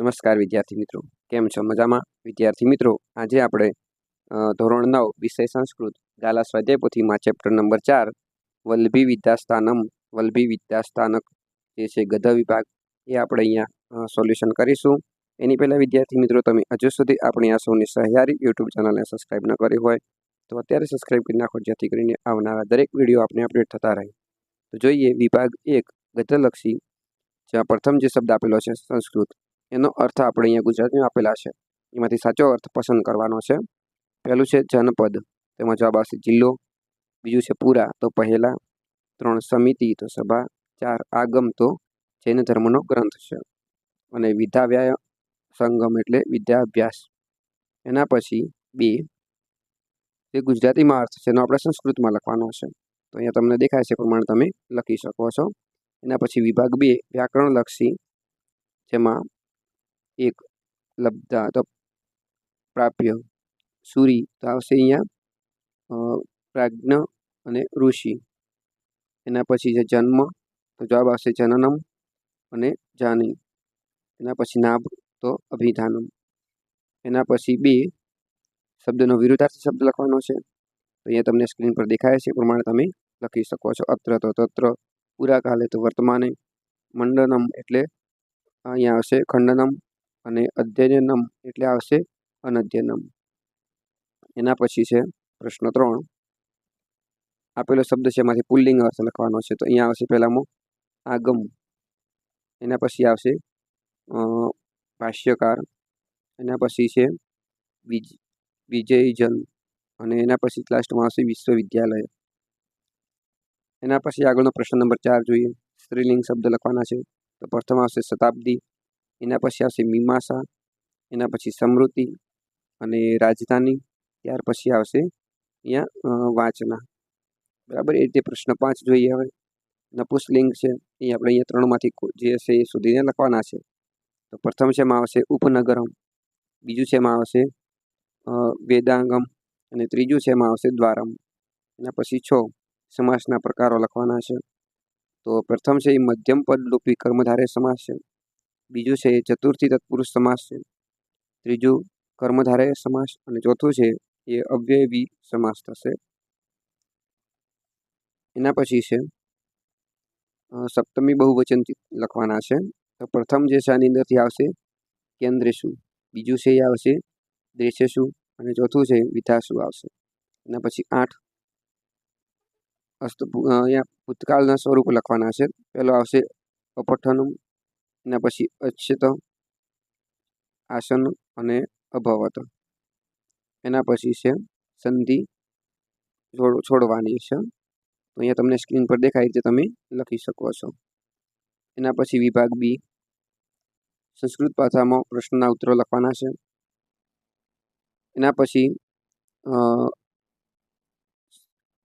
નમસ્કાર વિદ્યાર્થી મિત્રો. કેમ છો? મજામાં? વિદ્યાર્થી મિત્રો, આજે આપણે ધોરણ નવ, વિષય સંસ્કૃત, ગાલા સ્વાધ્યાય પોથીમાં ચેપ્ટર નંબર ચાર, વલ્લભી વિદ્યાસ્થાનમ, વલ્લભી વિદ્યાસ્થાનક જે છે ગધ વિભાગ, એ આપણે અહીંયા સોલ્યુશન કરીશું. એની પહેલાં વિદ્યાર્થી મિત્રો, તમે હજુ સુધી આપણી આ સૌની સહિયારી યુટ્યુબ ચેનલને સબસ્ક્રાઈબ ન કરી હોય, તો અત્યારે સબસ્ક્રાઇબ કરી નાખો, જેથી કરીને આવનારા દરેક વીડિયો આપણે અપડેટ થતા રહે. તો જોઈએ, વિભાગ એક ગધલક્ષી જ્યાં પ્રથમ જે શબ્દ આપેલો છે સંસ્કૃત એનો અર્થ આપણે અહીંયા ગુજરાતીમાં આપેલા છે. એમાંથી સાચો અર્થ પસંદ કરવાનો છે. પહેલું છે જનપદ તેમાં જવાબ આવશે જિલ્લો. બીજું છે પૂરા, તો પહેલા ત્રણ સમિતિ, તો સભા, ચાર આગમ, તો જૈન ધર્મનો ગ્રંથ છે. અને વિદ્યાવ્યાય સંગમ એટલે વિદ્યાભ્યાસ. એના પછી બે, જે ગુજરાતીમાં અર્થ છે એનો આપણે સંસ્કૃતમાં લખવાનો છે. તો અહીંયા તમને દેખાય છે પ્રમાણે તમે લખી શકો છો. એના પછી વિભાગ બે, વ્યાકરણલક્ષી, જેમાં એક લબ્ધા તો પ્રાપ્ય સૂરી તો આવશે અહીંયા પ્રાજ્ઞ અને ઋષિ. એના પછી છે જન્મ, તો જવાબ આવશે જનનમ અને જાની એના પછી નાભ, તો અભિધાનમ. એના પછી બે શબ્દનો વિરુદ્ધાર્થી શબ્દ લખવાનો છે. તો અહીંયા તમને સ્ક્રીન પર દેખાય છે પ્રમાણે તમે લખી શકો છો. અત્ર તો તત્ર પૂરા કાલે તો વર્તમાને, મંડનમ એટલે અહીંયા આવશે ખંડનમ. અને અધ્યયનમ એટલે આવશે અનધ્યયનમ એના પછી છે પ્રશ્ન ત્રણ. આપેલો શબ્દ છે એમાંથી પુલ્લિંગ અર્થ લખવાનો છે. તો અહીંયા આવશે પહેલામાં આગમ. એના પછી આવશે ભાષ્યકાર. એના પછી છે વિજ, વિજયજન. અને એના પછી લાસ્ટમાં આવશે વિશ્વવિદ્યાલય. એના પછી આગળનો પ્રશ્ન નંબર ચાર જોઈએ. સ્ત્રીલિંગ શબ્દ લખવાના છે. તો પ્રથમ આવશે શતાબ્દી. એના પછી આવશે મીમાંસા, એના પછી સમૃદ્ધિ અને રાજધાની, ત્યાર પછી આવશે અહીંયા વાંચના. બરાબર? એ રીતે પ્રશ્ન પાંચ જોઈએ હવે. નપુસલિંગ છે, એ આપણે અહીંયા ત્રણમાંથી જે હશે એ શોધીને લખવાના છે. તો પ્રથમ છે એમાં આવશે ઉપનગરમ, બીજું છે એમાં આવશે વેદાંગમ અને ત્રીજું છે એમાં આવશે દ્વારમ. એના પછી છ સમાસના પ્રકારો લખવાના છે. તો પ્રથમ છે એ મધ્યમ પદ લોપી કર્મધારે સમાસ છે. બીજું છે ચતુર્થી તત્પુરુષ સમાસ છે. ત્રીજું કર્મધારય સમાસ અને ચોથું છે એ અવ્યયવી સમાસ થશે. એના પછી છે સપ્તમી બહુવચન લખવાના છે. તો પ્રથમ જે છે આની અંદરથી આવશે કેન્દ્રેશુ. બીજું છે એ આવશે દ્રેશેશુ અને ચોથું છે વિધાસુ આવશે. એના પછી આઠ અસ્ત અહીંયા ભૂતકાળના સ્વરૂપ લખવાના છે. પહેલો આવશે અપઠનમ એના પછી અચ્યત આસન અને અભવત. એના પછી છે સંધિ છોડ, છોડવાની છે. તો અહીંયા તમને સ્ક્રીન પર દેખાય રીતે તમે લખી શકો છો. એના પછી વિભાગ બી. સંસ્કૃત ભાષામાં પ્રશ્નના ઉત્તરો લખવાના છે. એના પછી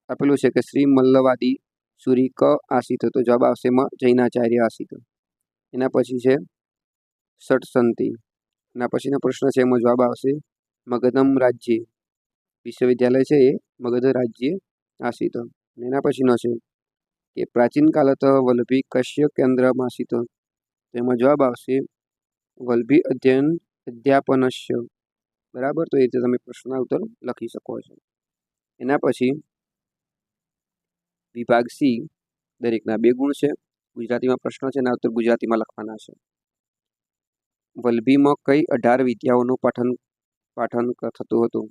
આપેલું છે કે શ્રી મલ્લવાદી સુરી ક આસિત તો જવાબ આવશે જૈનાચાર્ય આસિત. એના પછી છે સટસંતિ એના પછીનો પ્રશ્ન છે, એમાં જવાબ આવશે મગધમ રાજ્ય. વિશ્વવિદ્યાલય છે એ મગધ રાજ્ય આસિત એના પછીનો છે કે પ્રાચીન કાલત વલ્લભી કશ્ય કેન્દ્રમાં આસિત તો એમાં જવાબ આવશે વલ્લભી અધ્યયન અધ્યાપનશ્ય બરાબર? તો એ રીતે તમે પ્રશ્નના ઉત્તર લખી શકો છો. એના પછી વિભાગ સી દરેકના બે ગુણ છે. ગુજરાતીમાં પ્રશ્નો છે એના ઉત્તર ગુજરાતીમાં લખવાના છે. વલ્લભીમાં કઈ અઢાર વિદ્યાઓનું પઠન, પાઠન થતું હતું?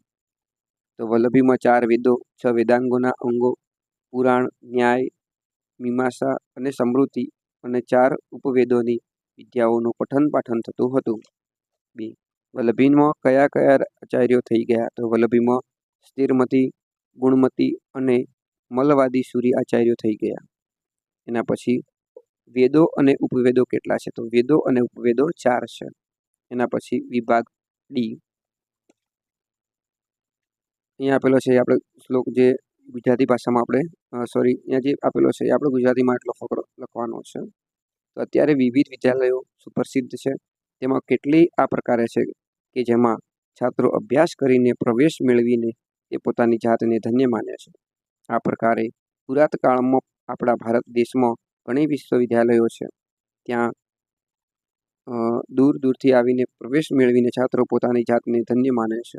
તો વલ્લભીમાં ચાર વેદો, છ વેદાંગોના અંગો, પુરાણ, ન્યાય, મીમાંસા અને સમૃદ્ધિ અને ચાર ઉપવેદોની વિદ્યાઓનું પઠન પાઠન થતું હતું. બી. વલ્લભીમાં કયા કયા આચાર્યો થઈ ગયા? તો વલ્લભીમાં સ્થિરમતી, ગુણમતી અને મલવાદી સૂરી આચાર્યો થઈ ગયા. એના પછી વેદો અને ઉપવેદો કેટલા છે? તો વેદો અને ઉપવેદો ચાર છે. એના પછી વિભાગ ડી. અહીંયા આપેલો છે આપણે શ્લોક જે ગુજરાતી ભાષામાં આપણે સોરી અહીંયા જે આપેલો છે એ આપણે ગુજરાતીમાં એટલો ફકરો લખવાનો છે. તો અત્યારે વિવિધ વિદ્યાલયો સુપ્રસિદ્ધ છે. તેમાં કેટલી આ પ્રકારે છે કે જેમાં છાત્રો અભ્યાસ કરીને પ્રવેશ મેળવીને એ પોતાની જાતને ધન્ય માને છે. આ પ્રકારે પુરાતકાળમાં આપણા ભારત દેશમાં ઘણી વિશ્વવિદ્યાલયો છે. ત્યાં દૂર દૂરથી આવીને પ્રવેશ મેળવીને છાત્રો પોતાની જાતને ધન્ય માને છે.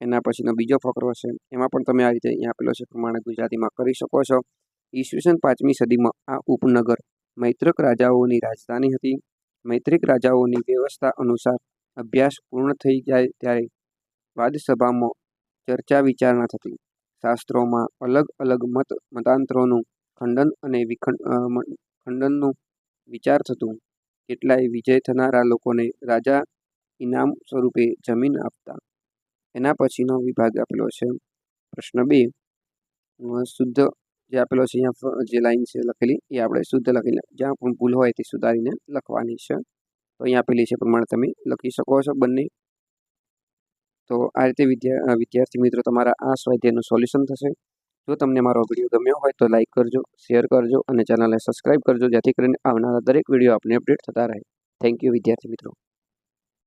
એના પછીનો બીજો ફકરો છે, એમાં પણ તમે આ રીતે અહીંયા આપેલો છે પ્રમાણે ગુજરાતીમાં કરી શકો છો. ઈસવીસન પાંચમી સદીમાં આ ઉપનગર મૈત્રક રાજાઓની રાજધાની હતી. મૈત્રિક રાજાઓની વ્યવસ્થા અનુસાર અભ્યાસ પૂર્ણ થઈ જાય ત્યારે વાદસભામાં ચર્ચા વિચારણા થતી. શાસ્ત્રોમાં અલગ અલગ મત, મતાંતરોનું ખંડન અને વિખંડ ખંડનનું વિચાર થતું. કેટલાય વિજય થનારા લોકોને રાજા ઇનામ સ્વરૂપે જમીન આપતા. એના પછીનો વિભાગ આપેલો છે. પ્રશ્ન બે. શુદ્ધ જે આપેલો છે, અહીંયા જે લાઈન છે લખેલી, એ આપણે શુદ્ધ લખી જ્યાં પણ ભૂલ હોય તે સુધારીને લખવાની છે. તો અહીંયા આપેલી છે પ્રમાણે તમે લખી શકો છો બંને. તો આ રીતે વિદ્યા, વિદ્યાર્થી મિત્રો, તમારા આ સ્વાધ્યાયનું સોલ્યુશન થશે. જો તમને મારો વીડિયો ગમ્યો હોય તો લાઈક કરજો શેર કરજો અને ચેનલને સબસ્ક્રાઈબ કરજો, જેથી કરીને આવનારા દરેક વીડિયો આપને અપડેટ થતા રહે. થેન્ક યુ વિદ્યાર્થી મિત્રો.